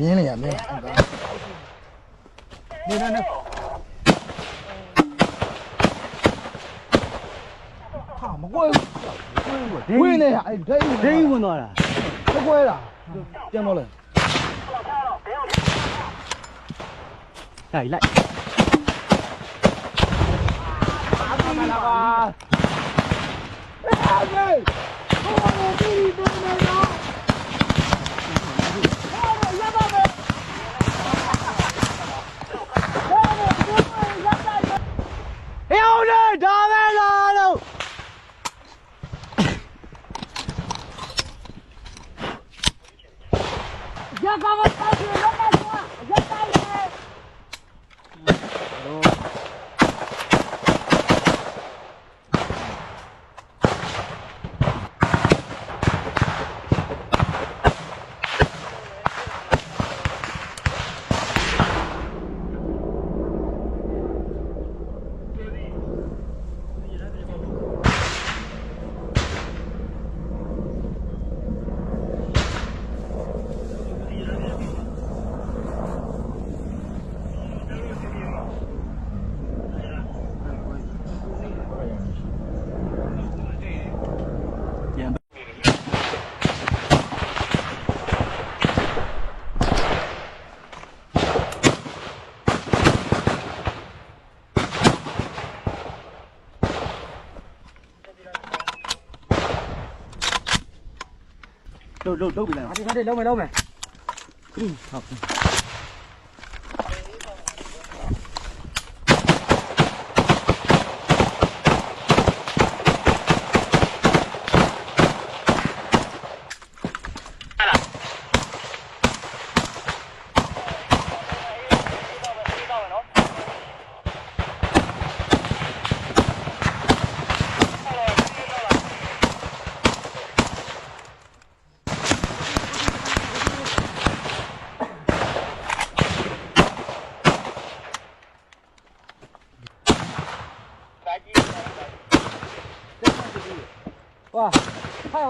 miếng này à miếng đi đâu đâu thảm quên quên này hả đây đây quên rồi à nó quên à đem nó lên đẩy lại Hãy subscribe cho kênh Ghiền Mì Gõ Để không bỏ lỡ những video hấp dẫn đâu đâu đâu mày đâu mày đâu mày? Học.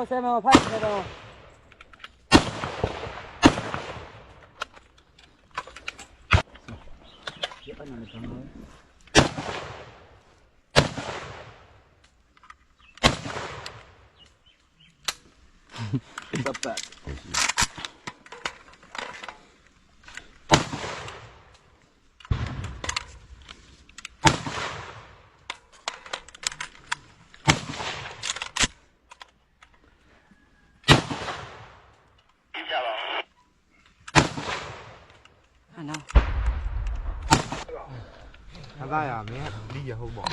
我下面我拍一个。别把你的枪拿。不拍。nhau Thật ra là mẹ? Đi giờ không bỏ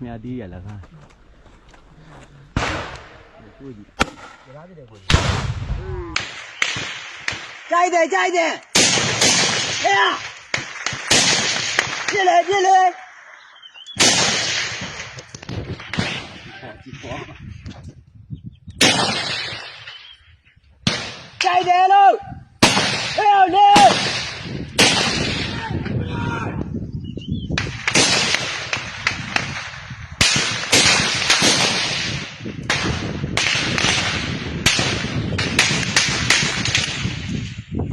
Mẹ đi giờ là sao chạy đi chạy đi à? Đi lên đi lên. Chạy đi luôn. Ê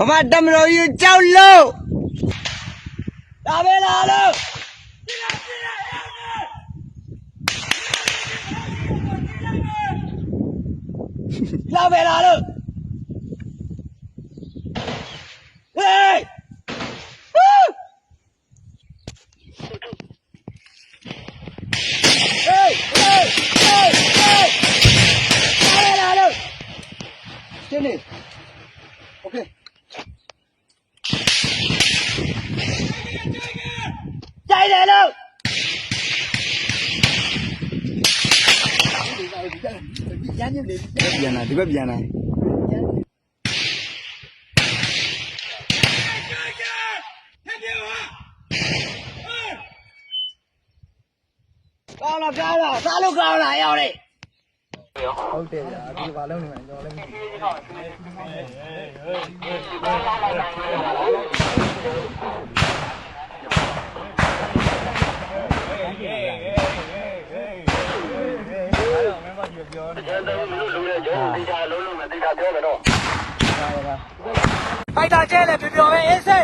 မာတမတော်ကြီးကြောက်လို့ဒါပဲလားလို့လာပဲလားလို့ ပြန်လာဒီဘက်ပြန်လာကောင်းလားကောင်းလားစားလို့ကောင်းလားရောက်လေဟုတ်တယ်ဗျာဒီဘာလုံးနေမှာကျွန်တော်လည်းမသိ ဖိုက်တာကျဲလေပြောပြောပဲအေးစိ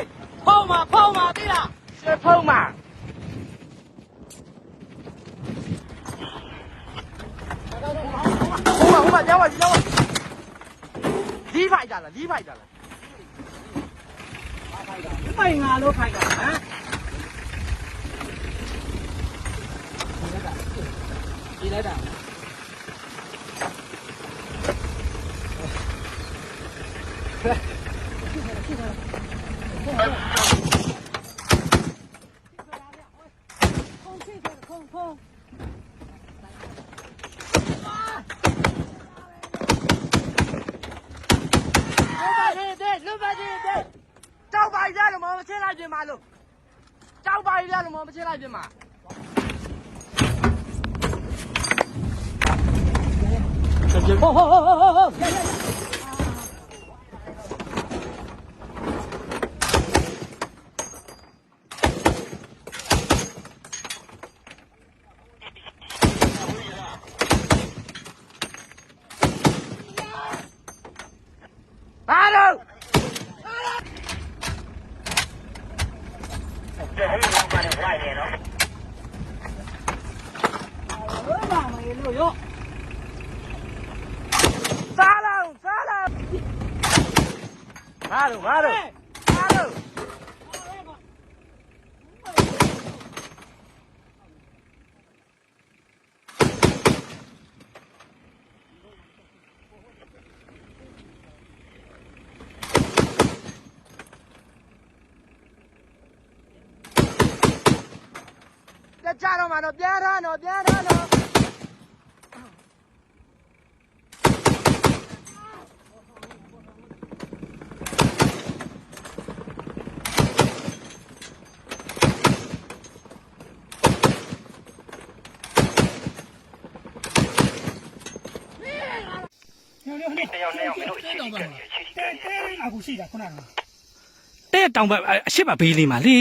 ဖုံးမှာဖုံးမှာသိလားရှေ့ဖုံးမှာဟိုမှာဟိုမှာကြောက်ပါကြောက်ပါလီးဖိုက်တာလားလီးဖိုက်တာလားပိုင်ငါလို့ဖိုက်တာဟမ် 你来打。找把一点了吗？我们去那边买喽。找把一点？我们去那边买。这边哈哈哈哈哈哈哈哈 Vado, vado! Eh, vado! Già, Romano, piano, piano! တို့ငါတို့ကြကြတော့မှာတော့ပြန်ထားတော့ပြန်ထားတော့ တဲ့တောင်ဘက်အရှိမဘေးလေးမှာလေ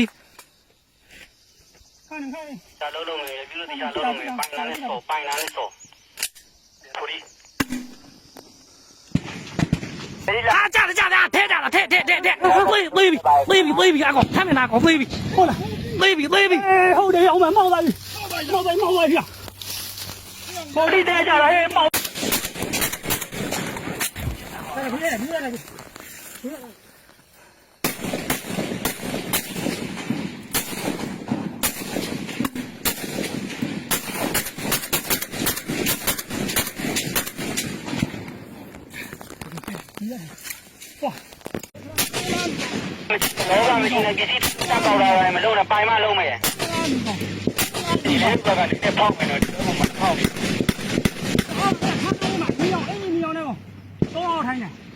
ရှာလုံးလုံးမယ်ပြုလို့တရားလုံးလုံးမယ်ပိုင်လာနဲ့စောပိုင်လာနဲ့စောထိုဒီ 啊，架了架了，抬架了，抬抬抬抬，对对比对比对比阿公，他们拿公对比，过来，对比对比，后头我们冒在冒在冒在呀！我的天下来冒。လောကမရှိနေပစ္စည်း Đấy là mình cái gì đang đầu đầu này mà lâu là bay ma lâu này nó đỡ. Thấy!